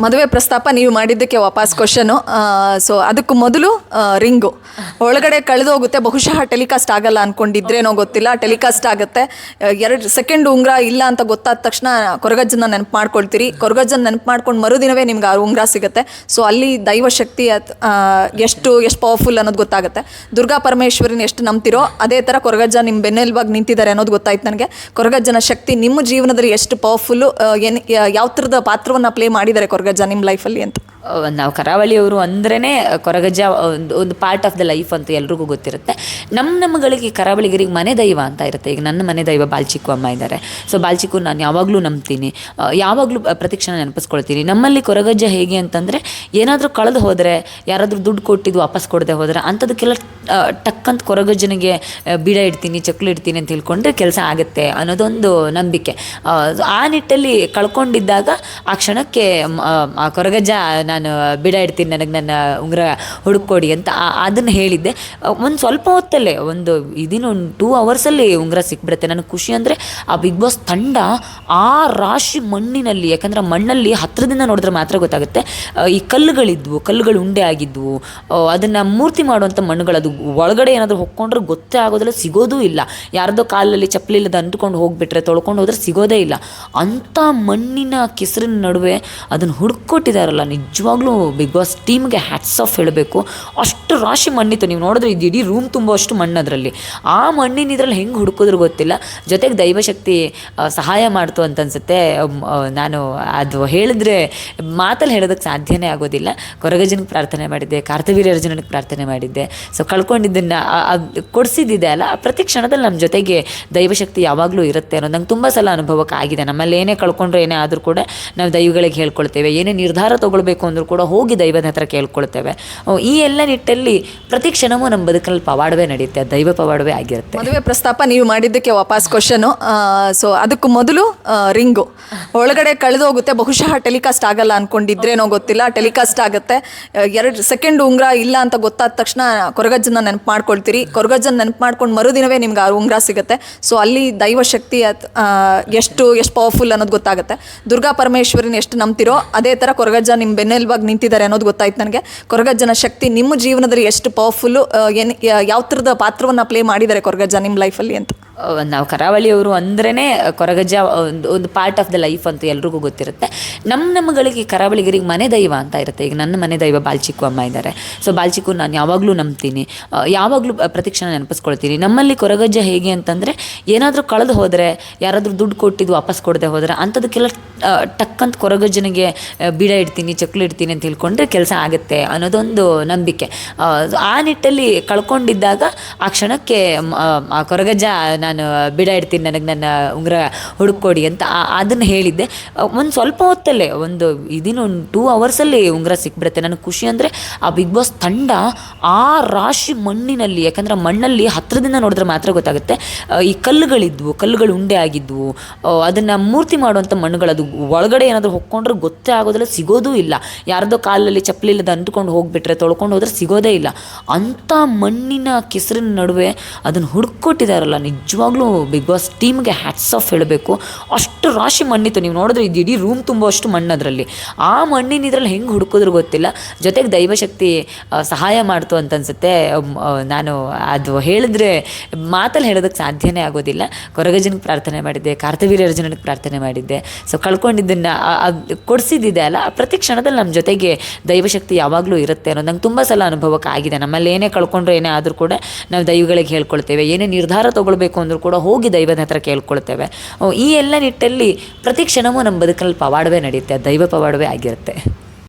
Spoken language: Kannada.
ಮದುವೆ ಪ್ರಸ್ತಾಪ ನೀವು ಮಾಡಿದ್ದಕ್ಕೆ ವಾಪಸ್ ಕ್ವಶನು ಸೊ ಅದಕ್ಕೂ ಮೊದಲು ರಿಂಗು. ಒಳಗಡೆ ಕಳೆದು ಹೋಗುತ್ತೆ, ಬಹುಶಃ ಟೆಲಿಕಾಸ್ಟ್ ಆಗಲ್ಲ ಅನ್ಕೊಂಡಿದ್ರೇನೋ ಗೊತ್ತಿಲ್ಲ. ಟೆಲಿಕಾಸ್ಟ್ ಆಗುತ್ತೆ. ಎರಡು ಸೆಕೆಂಡ್ ಉಂಗ್ರ ಇಲ್ಲ ಅಂತ ಗೊತ್ತಾದ ತಕ್ಷಣ ಕೊರಗಜ್ಜನ ನೆನಪು ಮಾಡ್ಕೊಳ್ತೀರಿ. ಕೊರಗಜ್ಜನ ನೆನಪು ಮಾಡ್ಕೊಂಡು ಮರುದಿನವೇ ನಿಮ್ಗೆ ಆ ಉಂಗ್ರ ಸಿಗುತ್ತೆ. ಸೊ ಅಲ್ಲಿ ದೈವ ಶಕ್ತಿ ಎಷ್ಟು ಎಷ್ಟು ಪವರ್ಫುಲ್ ಅನ್ನೋದು ಗೊತ್ತಾಗುತ್ತೆ. ದುರ್ಗಾ ಪರಮೇಶ್ವರಿನ ಎಷ್ಟು ನಂಬ್ತಿರೋ, ಅದೇ ಥರ ಕೊರಗಜ್ಜ ನಿಮ್ಮ ಬೆನ್ನೆಲುಬಾಗಿ ನಿಂತಿದ್ದಾರೆ ಅನ್ನೋದು ಗೊತ್ತಾಯ್ತು ನನಗೆ. ಕೊರಗಜ್ಜನ ಶಕ್ತಿ ನಿಮ್ಮ ಜೀವನದಲ್ಲಿ ಎಷ್ಟು ಪವರ್ಫುಲ್ಲು ಏನು ಯಾವ ಥರದ ಪಾತ್ರವನ್ನು ಪ್ಲೇ ಮಾಡಿದ್ದಾರೆ ಕೊರಗಜ್ಜ ನಿಮ್ಮ ಲೈಫಲ್ಲಿ ಅಂತ. ನಾವು ಕರಾವಳಿಯವರು ಅಂದ್ರೇ ಕೊರಗಜ್ಜ ಒಂದು ಒಂದು ಪಾರ್ಟ್ ಆಫ್ ದ ಲೈಫ್ ಅಂತ ಎಲ್ರಿಗೂ ಗೊತ್ತಿರುತ್ತೆ. ನಮ್ಮ ನಮ್ಮಗಳಿಗೆ ಕರಾವಳಿಗರಿಗೆ ಮನೆ ದೈವ ಅಂತ ಇರುತ್ತೆ. ಈಗ ನನ್ನ ಮನೆ ದೈವ ಬಾಲ್ಚಿಕ್ಕು ಅಮ್ಮ ಇದ್ದಾರೆ ಸೊ ಬಾಲ್ಚಿಕ್ಕು ನಾನು ಯಾವಾಗಲೂ ನಂಬ್ತೀನಿ. ಯಾವಾಗಲೂ ಪ್ರತಿಕ್ಷಣ ನೆನಪಿಸ್ಕೊಳ್ತೀನಿ. ನಮ್ಮಲ್ಲಿ ಕೊರಗಜ್ಜ ಹೇಗೆ ಅಂತಂದರೆ, ಏನಾದರೂ ಕಳೆದು ಹೋದರೆ, ಯಾರಾದರೂ ದುಡ್ಡು ಕೊಟ್ಟಿದ್ದು ವಾಪಸ್ ಕೊಡದೆ ಹೋದರೆ, ಅಂಥದಕ್ಕೆಲ್ಲ ಟಕ್ಕಂತ ಕೊರಗಜ್ಜನಿಗೆ ಬೀಡ ಇಡ್ತೀನಿ, ಚಕ್ಲು ಇಡ್ತೀನಿ ಅಂತ ಹೇಳ್ಕೊಂಡ್ರೆ ಕೆಲಸ ಆಗುತ್ತೆ ಅನ್ನೋದೊಂದು ನಂಬಿಕೆ. ಆ ನಿಟ್ಟಲ್ಲಿ ಕಳ್ಕೊಂಡಿದ್ದಾಗ ಆ ಕ್ಷಣಕ್ಕೆ ಆ ಕೊರಗಜ್ಜ ನಾನು ಬಿಡ ಇಡ್ತೀನಿ, ನನಗೆ ನನ್ನ ಉಂಗುರ ಹುಡುಕೊಡಿ ಅಂತ ಅದನ್ನು ಹೇಳಿದ್ದೆ. ಒಂದು ಸ್ವಲ್ಪ ಹೊತ್ತಲ್ಲೇ, ಒಂದು ಇದಿನ ಒಂದು ಟೂ ಅವರ್ಸಲ್ಲಿ ಉಂಗುರ ಸಿಕ್ಬಿಡುತ್ತೆ. ನನಗೆ ಖುಷಿ ಅಂದರೆ ಆ ಬಿಗ್ ಬಾಸ್ ತಂಡ ಆ ರಾಶಿ ಮಣ್ಣಿನಲ್ಲಿ, ಯಾಕಂದ್ರೆ ಮಣ್ಣಲ್ಲಿ ಹತ್ತಿರದಿಂದ ನೋಡಿದ್ರೆ ಮಾತ್ರ ಗೊತ್ತಾಗುತ್ತೆ. ಈ ಕಲ್ಲುಗಳಿದ್ವು, ಕಲ್ಲುಗಳು ಉಂಡೆ ಆಗಿದ್ವು. ಅದನ್ನು ಮೂರ್ತಿ ಮಾಡುವಂಥ ಮಣ್ಣುಗಳು, ಅದು ಒಳಗಡೆ ಏನಾದರೂ ಹೊಕ್ಕೊಂಡ್ರೆ ಗೊತ್ತೇ ಆಗೋದಿಲ್ಲ ಸಿಗೋದೂ ಇಲ್ಲ. ಯಾರ್ದೋ ಕಾಲಲ್ಲಿ ಚಪ್ಪಲಿ ಇಲ್ಲದ ಅಂಟ್ಕೊಂಡು ಹೋಗಿಬಿಟ್ರೆ, ತೊಳ್ಕೊಂಡು ಹೋದ್ರೆ ಸಿಗೋದೇ ಇಲ್ಲ. ಅಂಥ ಮಣ್ಣಿನ ಕೆಸರಿನ ನಡುವೆ ಅದನ್ನು ಹುಡುಕೊಟ್ಟಿದಾರಲ್ಲ ನಿಜವಾಗ್ಲೂ ಬಿಗ್ ಬಾಸ್ ಟೀಮ್ಗೆ ಹ್ಯಾಟ್ಸ್ ಆಫ್ ಹೇಳಬೇಕು. ಅಷ್ಟು ರಾಶಿ ಮಣ್ಣಿತ್ತು. ನೀವು ನೋಡಿದ್ರೆ ಇದು ಇಡೀ ರೂಮ್ ತುಂಬ ಅಷ್ಟು ಮಣ್ಣು ಅದರಲ್ಲಿ ಆ ಮಣ್ಣಿನ ಇದ್ರಲ್ಲಿ ಹೆಂಗೆ ಹುಡುಕಿದ್ರು ಗೊತ್ತಿಲ್ಲ. ಜೊತೆಗೆ ದೈವಶಕ್ತಿ ಸಹಾಯ ಮಾಡ್ತು ಅಂತ ಅನ್ಸುತ್ತೆ. ನಾನು ಅದು ಹೇಳಿದ್ರೆ ಮಾತಲ್ಲಿ ಹೇಳೋದಕ್ಕೆ ಸಾಧ್ಯನೇ ಆಗೋದಿಲ್ಲ. ಕೊರಗಜನಿಗೆ ಪ್ರಾರ್ಥನೆ ಮಾಡಿದ್ದೆ ಕಾರ್ತವೀರ್ಯರ್ಜುನನಿಗೆ ಪ್ರಾರ್ಥನೆ ಮಾಡಿದ್ದೆ. ಸೊ ಕಳ್ಕೊಂಡಿದ್ದನ್ನು ಕೊಡಿಸಿದ್ದಿದೆ ಅಲ್ಲ ಪ್ರತಿ ಕ್ಷಣದಲ್ಲಿ ನಮ್ಮ ಜೊತೆಗೆ ದೈವಶಕ್ತಿ ಯಾವಾಗಲೂ ಇರುತ್ತೆ ಅನ್ನೋದು ನಂಗೆ ತುಂಬ ಸಲ ಅನುಭವಕ್ಕೆ ಆಗಿದೆ. ನಮ್ಮಲ್ಲಿ ಏನೇ ಕಳ್ಕೊಂಡ್ರೆ ಏನೇ ಆದರೂ ಕೂಡ ನಾವು ದೈವಗಳಿಗೆ ಹೇಳ್ಕೊಳ್ತೇವೆ. ಏನೇ ನಿರ್ಧಾರ ತಗೊಳ್ಬೇಕು ಅಂದರೂ ಕೂಡ ಹೋಗಿ ದೈವದ ಹತ್ರ ಕೇಳ್ಕೊಳ್ತೇವೆ. ಈ ಎಲ್ಲ ನಿಟ್ಟಲ್ಲಿ ಪ್ರತಿ ಕ್ಷಣವೂ ನಮ್ಮ ಬದುಕಲ್ಲಿ ಪವಾಡವೇ ನಡೆಯುತ್ತೆ ದೈವ ಪವಾಡವೇ ಆಗಿರುತ್ತೆ. ಮದುವೆ ಪ್ರಸ್ತಾಪ ನೀವು ಮಾಡಿದ್ದಕ್ಕೆ ವಾಪಸ್ ಕ್ವಶನು ಸೊ ಅದಕ್ಕೆ ಮೊದಲು ರಿಂಗು. ಒಳಗಡೆ ಕಳೆದು ಹೋಗುತ್ತೆ, ಬಹುಶಃ ಟೆಲಿಕಾಸ್ಟ್ ಆಗಲ್ಲ ಅನ್ಕೊಂಡಿದ್ರೇನೋ ಗೊತ್ತಿಲ್ಲ. ಟೆಲಿಕಾಸ್ಟ್ ಆಗುತ್ತೆ. ಎರಡು ಸೆಕೆಂಡ್ ಉಂಗ್ರ ಇಲ್ಲ ಅಂತ ಗೊತ್ತಾದ ತಕ್ಷಣ ಕೊರಗಜ್ಜನ ನೆನಪು ಮಾಡ್ಕೊಳ್ತೀರಿ. ಕೊರಗಜ್ಜನ ನೆನಪು ಮಾಡ್ಕೊಂಡು ಮರುದಿನವೇ ನಿಮ್ಗೆ ಆ ಉಂಗ್ರ ಸಿಗುತ್ತೆ. ಸೊ ಅಲ್ಲಿ ದೈವ ಶಕ್ತಿ ಎಷ್ಟು ಎಷ್ಟು ಪವರ್ಫುಲ್ ಅನ್ನೋದು ಗೊತ್ತಾಗುತ್ತೆ. ದುರ್ಗಾ ಪರಮೇಶ್ವರಿನ ಎಷ್ಟು ನಂಬ್ತಿರೋ, ಅದೇ ಥರ ಕೊರಗಜ್ಜ ನಿಮ್ಮ ಬೆನ್ನೆಲುಬಾಗಿ ನಿಂತಿದ್ದಾರೆ ಅನ್ನೋದು ಗೊತ್ತಾಯ್ತು ನನಗೆ. ಕೊರಗಜ್ಜನ ಶಕ್ತಿ ನಿಮ್ಮ ಜೀವನದಲ್ಲಿ ಎಷ್ಟು ಪವರ್ಫುಲ್ಲು ಏನು ಯಾವ ಥರದ ಪಾತ್ರವನ್ನು ಪ್ಲೇ ಮಾಡಿದ್ದಾರೆ ಕೊರಗಜ್ಜ ನಿಮ್ಮ ಲೈಫಲ್ಲಿ ಅಂತ. ನಾವು ಕರಾವಳಿಯವರು ಅಂದ್ರೇ ಕೊರಗಜ್ಜ ಒಂದು ಒಂದು ಪಾರ್ಟ್ ಆಫ್ ದ ಲೈಫ್ ಅಂತ ಎಲ್ರಿಗೂ ಗೊತ್ತಿರುತ್ತೆ. ನಮ್ಮ ನಮ್ಮಗಳಿಗೆ ಕರಾವಳಿಗರಿಗೆ ಮನೆ ದೈವ ಅಂತ ಇರುತ್ತೆ. ಈಗ ನನ್ನ ಮನೆ ದೈವ ಬಾಲ್ಚಿಕ್ಕು ಅಮ್ಮ ಇದ್ದಾರೆ ಸೊ ಬಾಲ್ಚಿಕ್ಕು ನಾನು ಯಾವಾಗಲೂ ನಂಬ್ತೀನಿ. ಯಾವಾಗಲೂ ಪ್ರತಿಕ್ಷಣ ನೆನಪಿಸ್ಕೊಳ್ತೀನಿ. ನಮ್ಮಲ್ಲಿ ಕೊರಗಜ್ಜ ಹೇಗೆ ಅಂತಂದರೆ, ಏನಾದರೂ ಕಳೆದು ಹೋದರೆ, ಯಾರಾದರೂ ದುಡ್ಡು ಕೊಟ್ಟಿದ್ದು ವಾಪಸ್ ಕೊಡದೆ ಹೋದರೆ ಅಂಥದಕ್ಕೆಲ್ಲ ಟಕ್ಕಂತ ಕೊರಗಜ್ಜನಿಗೆ ಬಿಡ ಇಡ್ತೀನಿ, ಚಕ್ಲು ಇಡ್ತೀನಿ ಅಂತ ಹೇಳ್ಕೊಂಡ್ರೆ ಕೆಲಸ ಆಗುತ್ತೆ ಅನ್ನೋದೊಂದು ನಂಬಿಕೆ. ಆ ನಿಟ್ಟಲ್ಲಿ ಕಳ್ಕೊಂಡಿದ್ದಾಗ ಆ ಕ್ಷಣಕ್ಕೆ ಆ ಕೊರಗಜ್ಜ ನಾನು ಬಿಡ ಇಡ್ತೀನಿ, ನನಗೆ ನನ್ನ ಉಂಗುರ ಹುಡುಕೊಡಿ ಅಂತ ಅದನ್ನು ಹೇಳಿದ್ದೆ. ಒಂದು ಸ್ವಲ್ಪ ಹೊತ್ತಲ್ಲೇ, ಒಂದು ಇದಿನ ಒಂದು ಟೂ ಅವರ್ಸಲ್ಲಿ ಉಂಗುರ ಸಿಕ್ಬಿಡುತ್ತೆ. ನನಗೆ ಖುಷಿ ಅಂದರೆ ಆ ಬಿಗ್ ಬಾಸ್ ತಂಡ ಆ ರಾಶಿ ಮಣ್ಣಿನಲ್ಲಿ, ಯಾಕಂದ್ರೆ ಮಣ್ಣಲ್ಲಿ ಹತ್ತಿರದಿಂದ ನೋಡಿದ್ರೆ ಮಾತ್ರ ಗೊತ್ತಾಗುತ್ತೆ. ಈ ಕಲ್ಲುಗಳಿದ್ವು, ಕಲ್ಲುಗಳು ಉಂಡೆ ಆಗಿದ್ವು. ಅದನ್ನು ಮೂರ್ತಿ ಮಾಡುವಂಥ ಮಣ್ಣುಗಳು, ಅದು ಒಳಗಡೆ ಏನಾದರೂ ಹೊಕ್ಕೊಂಡ್ರೆ ಗೊತ್ತೇ ಆಗೋದಿಲ್ಲ, ಸಿಗೋದೂ ಇಲ್ಲ. ಯಾರ್ದೋ ಕಾಲಲ್ಲಿ ಚಪ್ಪಲಿ ಇಲ್ಲದ ಅಂಟ್ಕೊಂಡು ಹೋಗಿಬಿಟ್ರೆ, ತೊಳ್ಕೊಂಡು ಹೋದ್ರೆ ಸಿಗೋದೇ ಇಲ್ಲ. ಅಂಥ ಮಣ್ಣಿನ ಕೆಸರಿನ ನಡುವೆ ಅದನ್ನು ಹುಡುಕೊಟ್ಟಿದಾರಲ್ಲ ನಿಜವಾಗ್ಲೂ ಬಿಗ್ ಬಾಸ್ ಟೀಮ್ಗೆ ಹ್ಯಾಟ್ಸ್ ಆಫ್ ಹೇಳಬೇಕು. ಅಷ್ಟು ರಾಶಿ ಮಣ್ಣಿತ್ತು. ನೀವು ನೋಡಿದ್ರೆ ಇದು ಇಡೀ ರೂಮ್ ತುಂಬ ಅಷ್ಟು ಮಣ್ಣು ಅದರಲ್ಲಿ ಆ ಮಣ್ಣಿನ ಇದ್ರಲ್ಲಿ ಹೆಂಗೆ ಹುಡುಕಿದ್ರು ಗೊತ್ತಿಲ್ಲ. ಜೊತೆಗೆ ದೈವಶಕ್ತಿ ಸಹಾಯ ಮಾಡ್ತು ಅಂತ ಅನ್ಸುತ್ತೆ ನಾನು ಅದು ಹೇಳಿದ್ರೆ ಮಾತಲ್ಲಿ ಹೇಳೋದಕ್ಕೆ ಸಾಧ್ಯನೇ ಆಗೋದಿಲ್ಲ. ಕೊರಗಜನಿಗೆ ಪ್ರಾರ್ಥನೆ ಮಾಡಿದ್ದೆ, ಕಾರ್ತವೀರ್ಯ ಅರ್ಜುನನಿಗೆ ಪ್ರಾರ್ಥನೆ ಮಾಡಿದ್ದೆ. ಸೊ ಕಳ್ಕೊಂಡಿದ್ದನ್ನು ಕೊಡಿಸಿದ್ದಿದೆ ಅಲ್ಲ, ಪ್ರತಿ ಕ್ಷಣದಲ್ಲಿ ನಮ್ಮ ಜೊತೆಗೆ ದೈವಶಕ್ತಿ ಯಾವಾಗಲೂ ಇರುತ್ತೆ ಅನ್ನೋದು ನಂಗೆ ತುಂಬ ಸಲ ಅನುಭವಕ್ಕೆ ಆಗಿದೆ. ನಮ್ಮಲ್ಲಿ ಏನೇ ಕಳ್ಕೊಂಡ್ರೆ ಏನೇ ಆದರೂ ಕೂಡ ನಾವು ದೈವಗಳಿಗೆ ಹೇಳ್ಕೊಳ್ತೇವೆ. ಏನೇ ನಿರ್ಧಾರ ತಗೊಳ್ಬೇಕು ಅಂದರೂ ಕೂಡ ಹೋಗಿ ದೈವದ ಹತ್ರ ಕೇಳ್ಕೊಳ್ತೇವೆ. ಈ ಎಲ್ಲ ನಿಟ್ಟಲ್ಲಿ ಪ್ರತಿ ಕ್ಷಣವೂ ನಮ್ಮ ಬದುಕಲ್ಲಿ ಪವಾಡವೇ ನಡೆಯುತ್ತೆ ದೈವ ಪವಾಡವೇ ಆಗಿರುತ್ತೆ.